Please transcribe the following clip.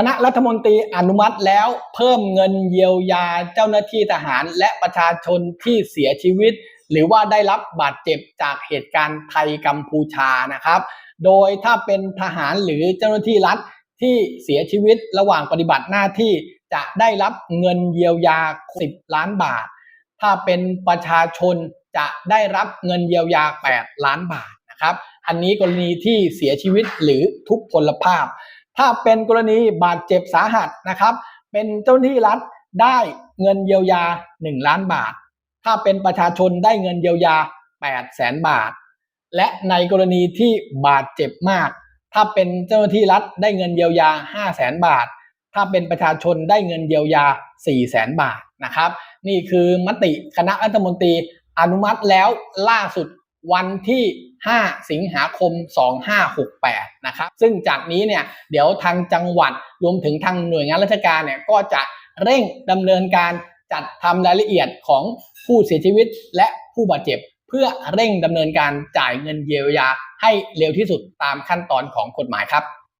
คณะรัฐมนตรีอนุมัติแล้วเพิ่มเงินเยียวยาเจ้าหน้าที่ทหารและประชาชนที่เสียชีวิต หรือว่าได้รับบาดเจ็บจากเหตุการณ์ไทยกัมพูชานะครับ โดยถ้าเป็นทหารหรือเจ้าหน้าที่รัฐที่เสียชีวิตระหว่างปฏิบัติหน้าที่จะได้รับเงินเยียวยา 10 ล้านบาท ถ้าเป็นประชาชนจะได้รับเงินเยียวยา 8 ล้านบาทนะครับ อันนี้กรณีที่เสียชีวิตหรือทุพพลภาพ ถ้าเป็นกรณีบาดเจ็บสาหัสนะครับ เป็นเจ้าหน้าที่รัฐได้เงินเยียวยา 1 ล้านบาท ถ้าเป็นประชาชนได้เงินเยียวยา8แสนบาท และในกรณีที่บาดเจ็บมาก ถ้าเป็นเจ้าหน้าที่รัฐได้เงินเยียวยา5แสนบาท ถ้าเป็นประชาชนได้เงินเยียวยา4แสนบาทนะครับ นี่คือมติคณะรัฐมนตรีอนุมัติแล้วล่าสุด วันที่ 5 สิงหาคม 2568 นะครับ ซึ่งจากนี้เนี่ยเดี๋ยวทางจังหวัดรวมถึงทางหน่วยงานราชการเนี่ยก็จะเร่งดำเนินการจัดทำรายละเอียดของผู้เสียชีวิตและผู้บาดเจ็บ เพื่อเร่งดำเนินการจ่ายเงินเยียวยาให้เร็วที่สุดตามขั้นตอนของกฎหมายครับ